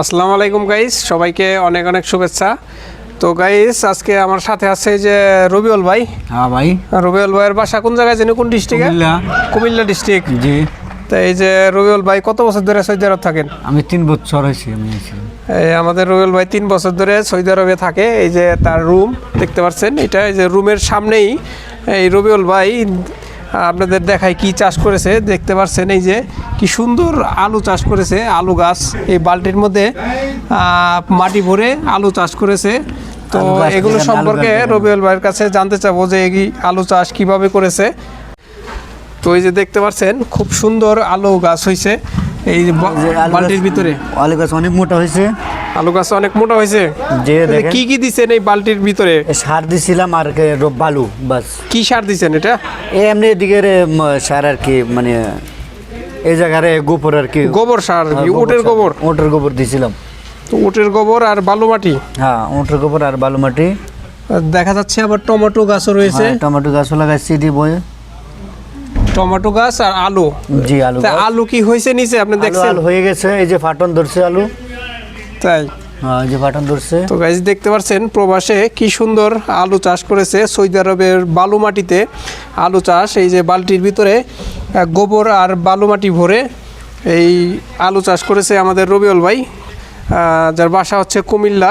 আসসালামু আলাইকুম গাইস সবাইকে অনেক অনেক শুভেচ্ছা। তো গাইস আজকে আমার সাথে আছে যে রবিউল ভাই। হ্যাঁ ভাই। রবিউল ভাইয়ের বাসা কোন জায়গায় জানি কোন ডিস্ট্রিক্টে কুমিল্লা। কুমিল্লা ডিস্ট্রিক্ট জি। তো এই যে রবিউল ভাই কত বছর ধরে সৌদি আরব থাকেন? আমি তিন বছর হয়েছি আমি আছি। এই আমাদের রবিউল ভাই তিন বছর ধরে সৌদি আরবে থাকে। এই যে তার রুম দেখতে পাচ্ছেন? এটা এই যে রুমের সামনেই এই রবিউল ভাই আপনাদের দেখায় কি চাষ করেছে। দেখতে পাচ্ছেন এই যে কি সুন্দর আলু চাষ করেছে আলু গাছ। এই বালতির মধ্যে মাটি ভরে আলু চাষ করেছে। তো এগুলো সম্পর্কে। রবিউল ভাইয়ের কাছে জানতে চাবো যে এই আলু চাষ কীভাবে করেছে। তো এই যে দেখতে পাচ্ছেন খুব সুন্দর আলু গাছ হয়েছে এই যে বা- বালতির ভিতরে। আলু গাছ অনেক মোটা হয়েছে আলু গাছ অনেক মোটা হয়েছে। যে দেখেন। কি কি দিছেন এই বালতির ভিতরে? সার দিছিলাম আর বালু বাস। কি সার দিছেন এটা? এ এমনি এদিকে সার আর কি মানে এই জায়গায় গোবর আর কি। গোবর সার হ্যাঁ? উটের গোবর উটের গোবর? দিছিলাম। তো উটের গোবর আর বালু মাটি? হ্যাঁ উটের গোবর আর বালু মাটি। দেখা যাচ্ছে আবার টমেটো গাছও রয়েছে। হ্যাঁ, টমেটো গাছও লাগাইছি দি বয়ে টমেটো গাছ আর আলু। জি আলু আলু কি হয়েছে নিচে? আপনি দেখছেন? আলু হয়ে গেছে এই যে ফাটন ধরছে আলু। তাই? যে ফাটন ধরছে। তো গাইজ দেখতে পাচ্ছেন প্রবাসে কি সুন্দর আলু চাষ করেছে সৌদি আরবের বালু মাটিতে। আলু চাষ এই যে বালতির ভিতরে গোবর আর বালু মাটি ভরে এই আলু চাষ করেছে আমাদের রবিউল ভাই যার বাসা হচ্ছে কুমিল্লা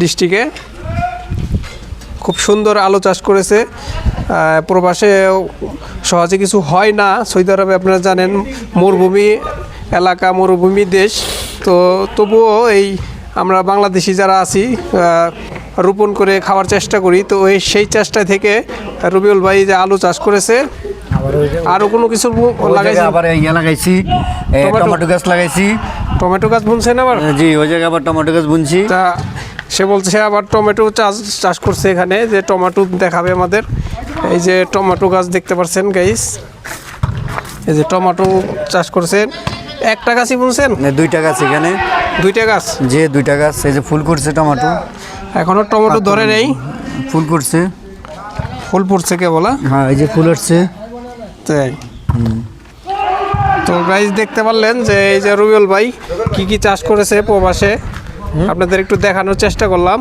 ডিস্ট্রিক্টে। খুব সুন্দর আলু চাষ করেছে। প্রবাসে সহজে কিছু হয় না। সৌদি আরবে আপনারা জানেন মরুভূমি এলাকা মরুভূমি দেশ। তো তবুও এই আমরা বাংলাদেশি যারা আছি রোপণ করে খাওয়ার চেষ্টা করি। তো ওই সেই চেষ্টা থেকে রবিউল ভাই যে আলু চাষ করেছে আরও কোনো কিছু লাগাইছে? আবার ইয়ে লাগাইছি টমেটো। টমেটো গাছ লাগাইছি। টমেটো গাছ বুনছেন আবার? জি ওই জায়গায় আবার টমেটো গাছ বুনছি। তা সে বলছে আবার টমেটো চাষ চাষ করছে এখানে যে টমেটো দেখাবে আমাদের। এই যে টমেটো গাছ দেখতে পাচ্ছেন গাইস এই যে টমেটো চাষ করছেন। একটা গাছই বুনছেন? দুইটা গাছ এখানে। দুইটা গাছ? যে দুইটা গাছ এই যে ফুল করছে টমেটো। এখনও টমেটো ধরে নেই। ফুল করছে। ফুল ফুটছে কে বলা হ্যাঁ এই যে ফুল আসছে। তাই। তো গাইজ দেখতে পারলেন যে এই যে রুবেল ভাই কি কি চাষ করেছে প্রবাসে? আপনাদের একটু দেখানোর চেষ্টা করলাম।